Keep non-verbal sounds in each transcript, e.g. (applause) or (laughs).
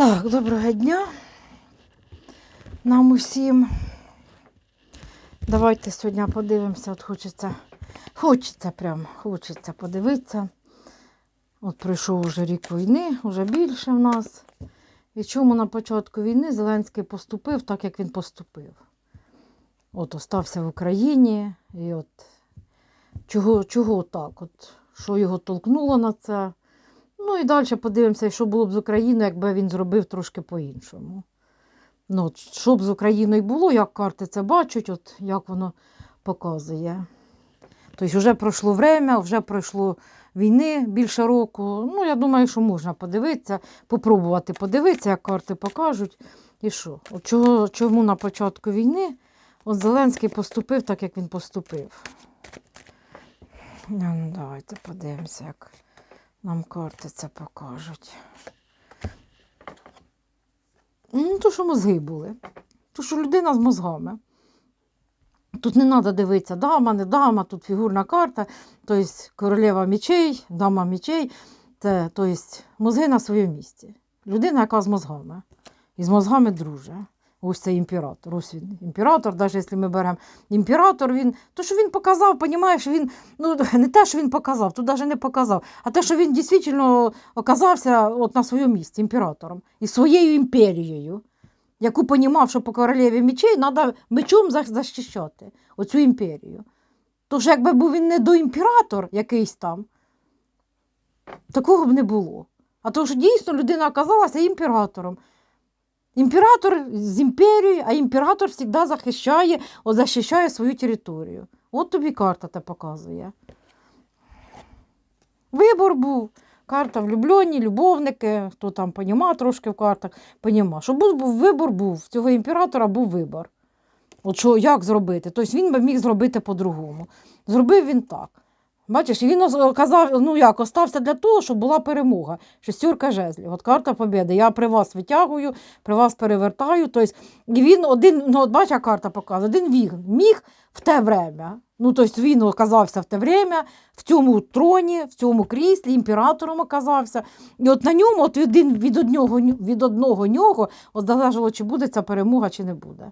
Так, доброго дня нам усім. Давайте сьогодні подивимося, от хочеться, хочеться прям, хочеться подивитися. От пройшов уже рік війни, вже більше в нас. І чому на початку війни Зеленський поступив так, як він поступив. От остався в Україні, і от чого, чого так? От, що його толкнуло на це? Ну і далі подивимося, що було б з Україною, якби він зробив трошки по-іншому. Ну, що б з Україною було, як карти це бачать, от як воно показує. Тобто вже пройшло время, вже пройшло війни більше року. Ну, я думаю, що можна подивитися, попробувати подивитися, як карти покажуть. І що? От чого, чому на початку війни от Зеленський поступив так, як він поступив? Ну, Давайте подивимося, як нам карти це покажуть. Ну, то, що мозги були. То, що людина з мозгами. Тут не треба дивитися, дама, не дама, тут фігурна карта, тобто королева мічей, дама мічей, тобто, мозги на своєму місці. Людина, яка з мозгами. І з мозгами друже. Ось це імператор. Ось він імператор, навіть якщо ми беремо імператор, він, то, що він показав, розумієш, він, ну, (laughs) не те, що він показав, тут навіть не показав, а те, що він дійсно оказався от на своєму місці імператором і своєю імперією, яку понімав, що по королеві мечей треба мечом за- захищати оцю імперію. Тож, якби був він не доімператор якийсь там, такого б не було. А то, що дійсно людина оказалася імператором. Імператор з імперією, а імператор завжди захищає, захищає свою територію. От тобі карта те показує. Вибор був. Карта влюблені, любовники, хто там поніма трошки в картах, поніма. Що був, був вибор був, в цього імператора був вибор. От що, як зробити? Тобто він би міг зробити по-другому. Зробив він так. Бачиш, він казав, ну як, остався для того, щоб була перемога. Шестерка жезлів. От карта побєди. Я при вас витягую, при вас перевертаю. Тобто, і він один, ну от бачиш, карта показує, один міг, міг в те время. Ну, тобто він оказався в те время, в цьому троні, в цьому кріслі, імператором оказався. І от на ньому, от від, від, одного, від одного нього, от залежало, чи буде ця перемога, чи не буде.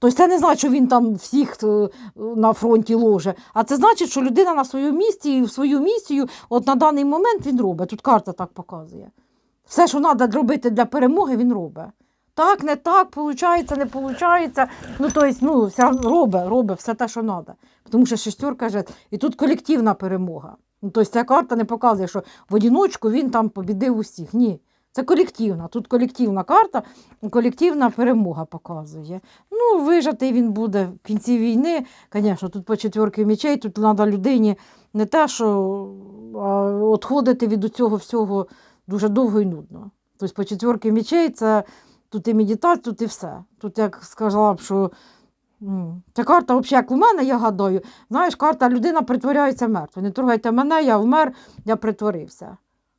Тобто це не значить, що він там всіх е, на фронті ложе, а це значить, що людина на своєму місці і в свою місію от на даний момент він робить. Тут карта так показує. Все, що треба робити для перемоги, він робить. Так, не так, виходить, не виходить. Ну, тобто, ну, все робить, робить все те, що треба. Тому що шестерка же, і тут колективна перемога. Ну, тобто ця карта не показує, що в одиночку він там побідив усіх. Ні. Це колективна. Тут колективна карта, колективна перемога показує. Ну, вижатий він буде в кінці війни. Звісно, тут по четверки мечей, тут треба людині не те, що відходити від цього всього дуже довго і нудно. Тобто по четверки мечей це тут і медитація, тут і все. Тут як сказала б, що ця карта, взагалі, як у мене, я гадаю, знаєш, карта людина притворяється мертвою. Не трогайте мене, я вмер, я притворився.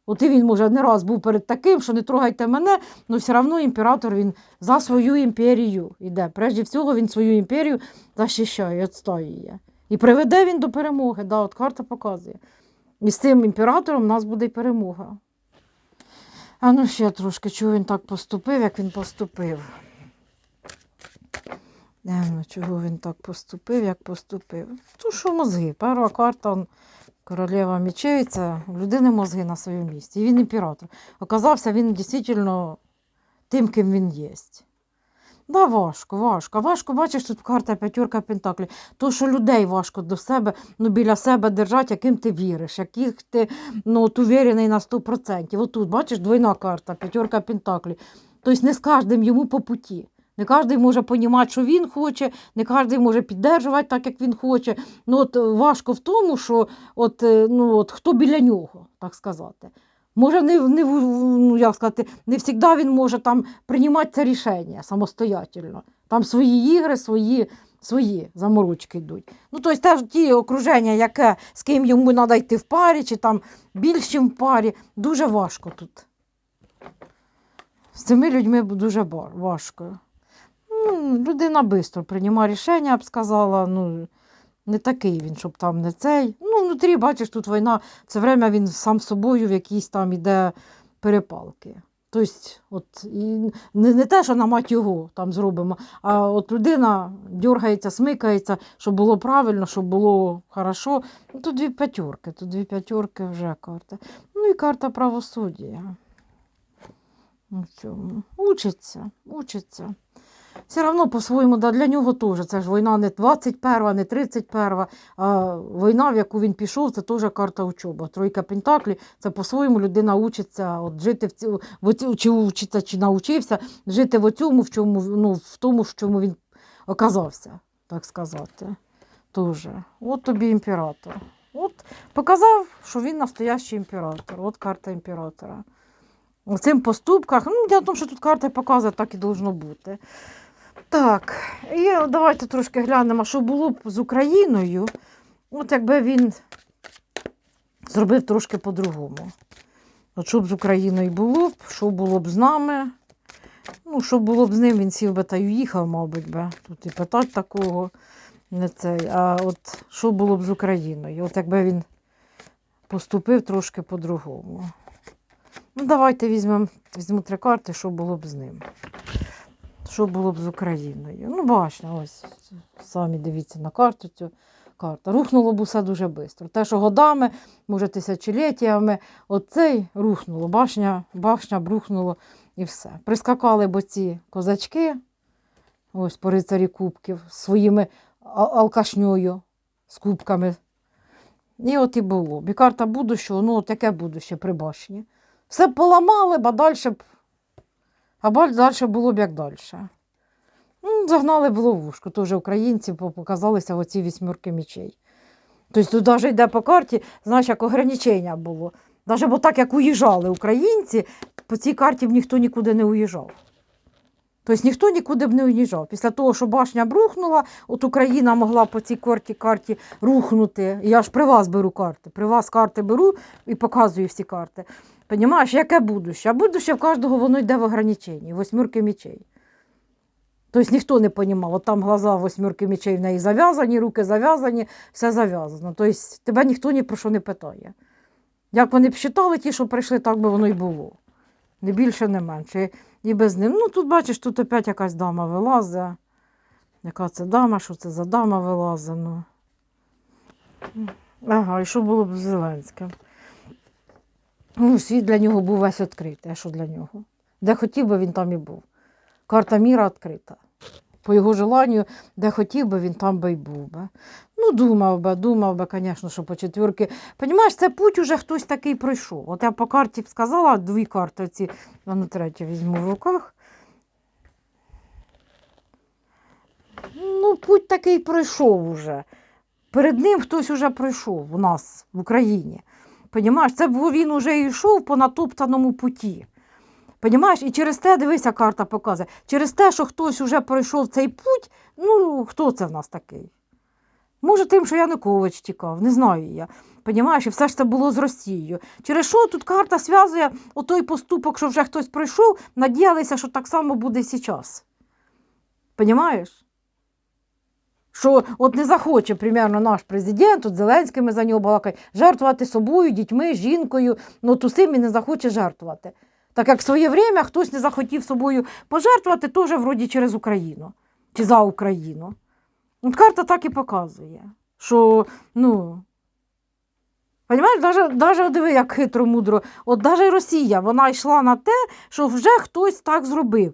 От і він, може, не раз був перед таким, що не трогайте мене, але все одно імператор він за свою імперію йде. Прежде всього, він свою імперію захищає, відстоює. І приведе він до перемоги. Да, от карта показує. І з цим імператором у нас буде й перемога. А ну ще трошки, чого він так поступив, як він поступив. Е, ну, чого він так поступив, як поступив? То що мозги? Перша карта он, королева мечей, це у людини мозги на своєму місці. І він імператор. Оказався він дійсно тим, ким він є. Да, важко, важко. Важко, бачиш, тут карта п'ятерка пентаклів. То, що людей важко до себе, ну, біля себе держати, яким ти віриш, яких ти ну, от, уверений на 100%. Отут, бачиш, двойна карта, п'ятерка пентаклів. Тобто не з кожним йому по путі. Не кожен може розуміти, що він хоче, не кожен може піддержувати так, як він хоче. Ну, от, е, важко в тому, що от, е, ну, от, хто біля нього, так сказати. Може, не, не, ну, як сказати, не завжди він може там приймати це рішення самостоятельно. Там свої ігри, свої, свої заморочки йдуть. Ну, тобто теж ті окруження, яке, з ким йому треба йти в парі, чи там більш чим в парі, дуже важко тут. З цими людьми дуже важко. Ну, людина швидко приймає рішення, я б сказала. Ну, не такий він, щоб там не цей. Ну, внутрі, бачиш, тут війна, все время він сам собою в якісь там іде перепалки. Тобто, от, і не, не те, що на мать його там зробимо, а от людина дергається, смикається, щоб було правильно, щоб було хорошо. Ну, тут дві п'ятерки, тут дві п'ятерки вже карта. Ну і карта правосуддя. У. Учиться, учиться. Все одно по-своєму, да, для нього теж. Це ж війна не 21, не 31, а війна, в яку він пішов, це теж карта учоба. Тройка Пентаклі, це по-своєму людина учиться от жити в, ці, чи учиться, чи навчився, жити в цьому, в чому, ну, в тому, в чому він оказався, так сказати. Тоже. От тобі імператор. От показав, що він настоящий імператор. От карта імператора. В цим поступках, ну, я тому, що тут карта показує, так і должно бути. Так, і давайте трошки глянемо, що було б з Україною. От якби він зробив трошки по-другому. От що б з Україною було б, що було б з нами. Ну, що було б з ним, він сів би та й уїхав, мабуть, би. Тут і питать такого не цей. А от що було б з Україною? От якби він поступив трошки по-другому. Ну, давайте візьмемо візьму три карти, що було б з ним. Що було б з Україною? Ну, бачно, ось самі дивіться на карту цю карта. Рухнуло б усе дуже швидко. Те, що годами, може, тисячоліттями, оцей рухнуло, башня, башня б рухнуло і все. Прискакали б оці козачки, ось по рицарі кубків, своїми алкашньою, з кубками. І от і було. б. І карта будущого, ну, от яке будуще при башні. Все поламали, б, а далі б. А далі було б як далі. Ну, загнали в ловушку. Теж українці по- показалися оці вісьмірки мічей. Тобто тут навіть йде по карті, знаєш, як ограничення було. Навіть бо так, як уїжджали українці, по цій карті б ніхто нікуди не уїжджав. Тобто ніхто нікуди б не уїжджав. Після того, що башня б рухнула, от Україна могла по цій карті, карті рухнути. Я ж при вас беру карти. При вас карти беру і показую всі карти. Понімаєш, яке будуще? А будуще в кожного воно йде в ограниченні, восьмірки мічей. Тобто ніхто не понімав, от там глаза восьмірки мічей в неї зав'язані, руки зав'язані, все зав'язано. Тобто тебе ніхто ні про що не питає. Як вони б считали ті, що прийшли, так би воно й було. Не більше, не менше. І без ним. Ну, тут бачиш, тут опять якась дама вилазить. Яка це дама, що це за дама вилазить? Ну. Ага, і що було б з Зеленським? Ну, світ для нього був весь відкритий. А що для нього? Де хотів би, він там і був. Карта міра відкрита. По його желанню, де хотів би, він там би й був би. Ну, думав би, думав би, звісно, що по четвірки. Понімаєш, це путь уже хтось такий пройшов. От я по карті сказала, дві карти ці, на третю візьму в руках. Ну, путь такий пройшов уже. Перед ним хтось уже пройшов у нас в Україні. Понімаєш, це він уже йшов по натоптаному путі. Понімаєш, і через те, дивися, карта показує, через те, що хтось уже пройшов цей путь, ну хто це в нас такий? Може, тим, що Янукович тікав, не знаю я. Понімаєш, і все ж це було з Росією. Через що тут карта зв'язує отой поступок, що вже хтось пройшов, надіялися, що так само буде і зараз. Понімаєш? Що от не захоче, примерно, наш президент, от Зеленський ми за нього балакає, жертвувати собою, дітьми, жінкою, ну от він не захоче жертвувати. Так як в своє время хтось не захотів собою пожертвувати, теж вроді через Україну чи за Україну. От карта так і показує, що, ну. Понимаєш, даже, даже диви, як хитро мудро. От навіть Росія, вона йшла на те, що вже хтось так зробив.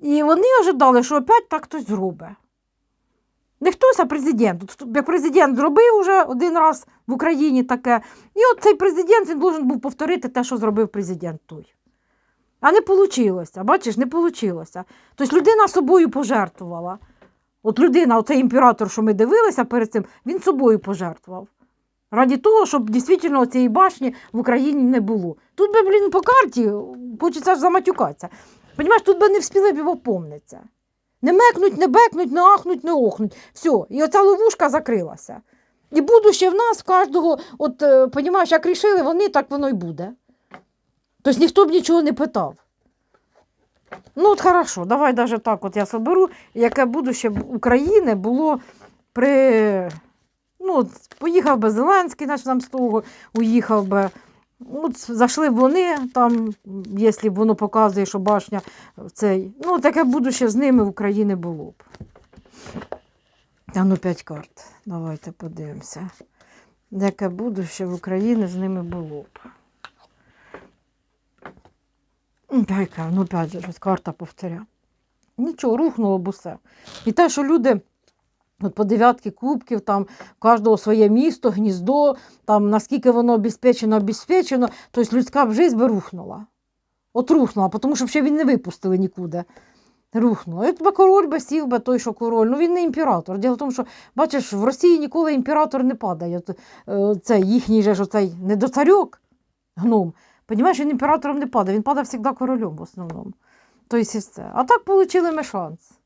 І вони ожидали, що опять так хтось зробить. Не хтось, а президент. Як президент зробив уже один раз в Україні таке, і от цей президент він должен був повторити те, що зробив президент той. А не вийшло. Бачиш, не вийшло. Тобто людина собою пожертвувала. От людина, оцей імператор, що ми дивилися перед цим, він собою пожертвував. Раді того, щоб дійсно цієї башні в Україні не було. Тут би, блін, по карті хочеться ж заматюкатися. Понімаєш, тут би не встигли б його помниться. Не мекнуть, не бекнуть, не ахнуть, не охнуть. Все, і оця ловушка закрилася. І будуще в нас, в кожного, от, е, понімаєш, як рішили вони, так воно й буде. Тобто ніхто б нічого не питав. Ну, от хорошо, давай даже так от я соберу, яке будуще України було при. Ну, поїхав би Зеленський, значить нам з того уїхав би. От зайшли б вони, там, якщо воно показує, що башня цей. Ну, таке будуще з ними в Україні було б. А ну, п'ять карт. Давайте подивимося. Яке будуще в Україні з ними було б. Та ну, же, щось карта повторя. Нічого, рухнуло б усе. І те, що люди. От по дев'ятки кубків, там кожного своє місто, гніздо, там наскільки воно обезпечено, обезпечено, тобто людська б життя би рухнула. От рухнула, тому що ще він не випустили нікуди. Рухнула. І от король би сів би той, що король. Ну він не імператор. Діло в тому, що бачиш, в Росії ніколи імператор не падає. Е, Це їхній же ж оцей недоцарьок, гном. Понімаєш, він імператором не падає, він падає завжди королем в основному. Тобто. А так отримали ми шанс.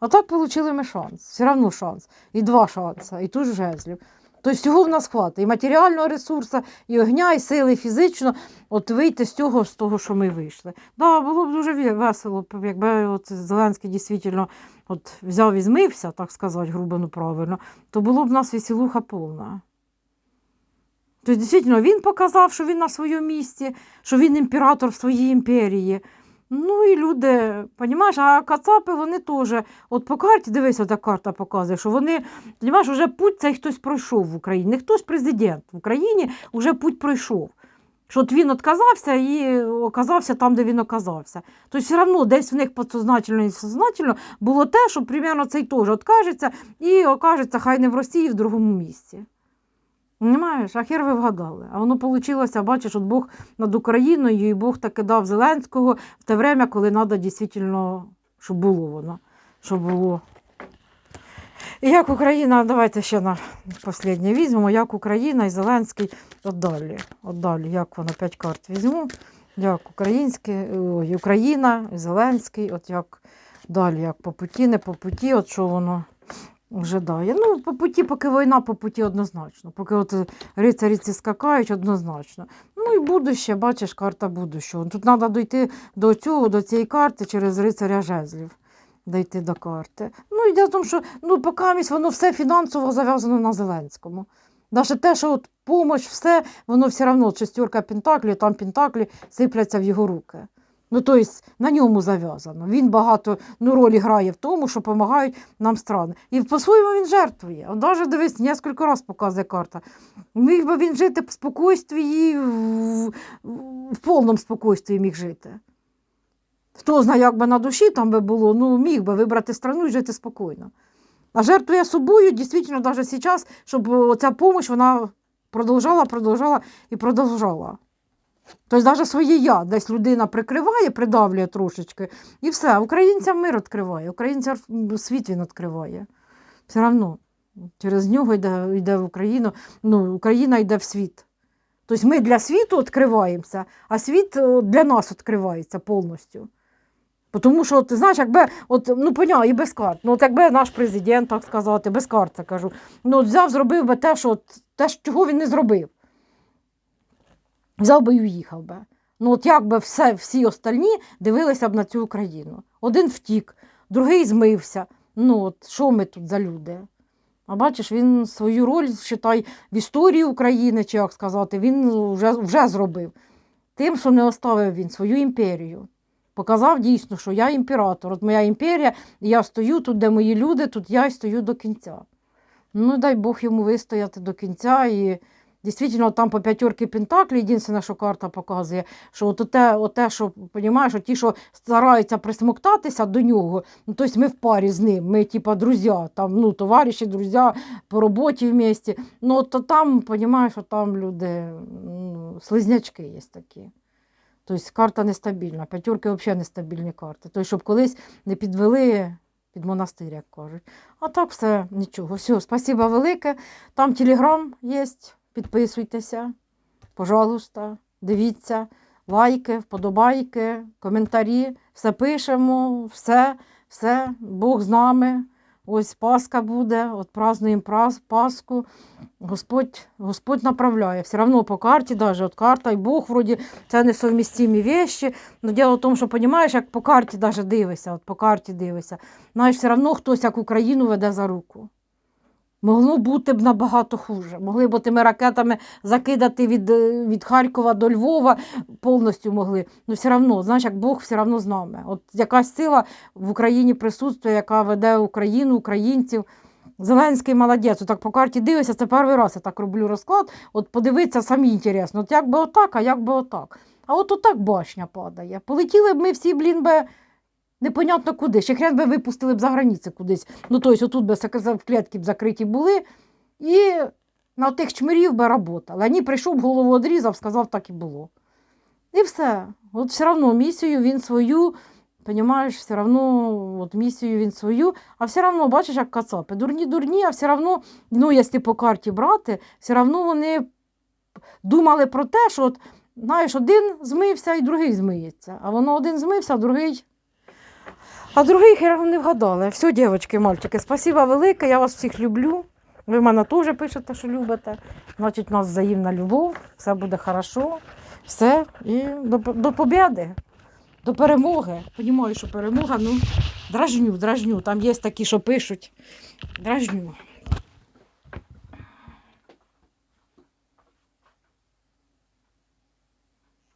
А так отримали ми шанс. Все одно шанс. І два шанси, і тут жезлів. Тобто всього в нас хватить. І матеріального ресурсу, і огня, і сили, і фізично, от вийти з цього, з того, що ми вийшли. Да, було б дуже весело, якби от Зеленський дійсно от взяв і змився, так сказати, грубо, ну правильно, то було б в нас веселуха повна. Тобто, дійсно, він показав, що він на своєму місці, що він імператор в своїй імперії. Ну і люди, понімаєш, а кацапи вони теж, от по карті, дивись, ота карта показує, що вони, понімаєш, вже путь цей хтось пройшов в Україні. Не хтось президент в Україні вже путь пройшов. Що от він отказався і оказався там, де він оказався. Тобто все одно десь в них підсознательно і сознательно було те, що примерно цей теж откажеться і окажеться хай не в Росії, в другому місці. Понимаєш, а хер ви вгадали. А воно вийшло, бачиш, от Бог над Україною, і Бог таки дав Зеленського в те время, коли треба дійсно, щоб було воно. Щоб було. І як Україна, давайте ще на останнє візьмемо, як Україна і Зеленський от далі. От далі, як воно, п'ять карт візьму. Як українське, ой, Україна, Зеленський, от як далі, як по путі, не по путі, от що воно ожидає. Ну, по путі, поки війна, по путі однозначно. Поки от рицарі ці скакають, однозначно. Ну і будуще, бачиш, карта будущого. Тут треба дійти до цього, до цієї карти через рицаря жезлів. Дійти до карти. Ну, йде в тому, що ну, поки місь воно все фінансово зав'язано на Зеленському. Навіть те, що от помощь, все, воно все одно шестерка пентаклів, там пентаклі сипляться в його руки. Ну, тобто на ньому зав'язано. Він багато ну, ролі грає в тому, що допомагають нам страни. І по-своєму він жертвує. От навіть дивись, кілька разів показує карта. Міг би він жити в спокійстві, в, в повному спокійстві міг жити. Хто знає, як би на душі там би було, ну міг би вибрати страну і жити спокійно. А жертвує собою, дійсно, навіть зараз, щоб ця допомога вона продовжала, продовжала і продовжала. Тобто навіть своє я десь людина прикриває, придавлює трошечки, і все. Українцям мир відкриває, українцям світ він відкриває. Все одно через нього йде, йде в Україну, ну, Україна йде в світ. Тобто ми для світу відкриваємося, а світ для нас відкривається повністю. Тому що, ти знаєш, якби, от, ну, поняв, і без карт. Ну, от якби наш президент, так сказати, без карт це кажу, ну, от взяв, зробив би те, що, те, чого він не зробив. Взяв би і уїхав би. Ну, от як би все, всі остальні дивилися б на цю Україну. Один втік, другий змився. Ну, от що ми тут за люди? А бачиш, він свою роль, считай, в історії України, чи як сказати, він вже, вже зробив. Тим, що не оставив він свою імперію. Показав дійсно, що я імператор. От моя імперія, я стою тут, де мої люди, тут я й стою до кінця. Ну, дай Бог йому вистояти до кінця. І дійсно там по п'ятерки Пентаклі, єдине, що карта показує, що от те, от те, що розумієш, ті, що стараються присмоктатися до нього, ну, тобто ми в парі з ним, ми типа друзі, там, ну, товариші, друзі, по роботі вместе. Ну, то там, розумієш, що там люди, ну, слизнячки є такі. Тобто карта нестабільна, п'ятерки взагалі нестабільні карти. Тобто, щоб колись не підвели під монастир, як кажуть. А так все нічого. Все, спасибо велике. Там телеграм є, підписуйтеся, пожалуйста, дивіться, лайки, вподобайки, коментарі, все пишемо, все, все, Бог з нами. Ось Пасха буде, от празднуємо Пасху. Господь, Господь направляє. Все одно по карті, даже от карта і Бог, вроді, це несовмістимі вещі. Но діло в тому, що розумієш, як по карті даже дивишся, от по карті дивишся. Знаєш, все одно хтось як Україну веде за руку. Могло бути б набагато хуже. Могли б тими ракетами закидати від, е, від Харкова до Львова, повністю могли. Ну, все одно, знаєш, як Бог все одно з нами. От якась сила в Україні присутствує, яка веде Україну, українців. Зеленський молодець, так по карті дивишся, це перший раз я так роблю розклад. От подивитися самі інтересно, от як би отак, а як би отак. А от отак башня падає. Полетіли б ми всі, блін, би непонятно куди. Ще хрен би випустили б за границі кудись. Ну, тобто, отут би в клітки б закриті були, і на тих чмирів би работали. А ні, прийшов, голову одрізав, сказав, так і було. І все. От все одно місію він свою, понімаєш, все одно от місію він свою, а все одно, бачиш, як кацапи. Дурні, дурні, а все одно, ну, якщо по карті брати, все одно вони думали про те, що от, знаєш, один змився і другий змиється. А воно один змився, а другий. А другий хер не вгадали. Все, дівчатки, мальчики, спасіба велике, я вас всіх люблю. Ви мене теж пишете, що любите. Значить, у нас взаємна любов, все буде хорошо. Все, і до, до побіди, до перемоги. Понімаю, що перемога, ну, дражню, дражню. Там є такі, що пишуть. Дражню.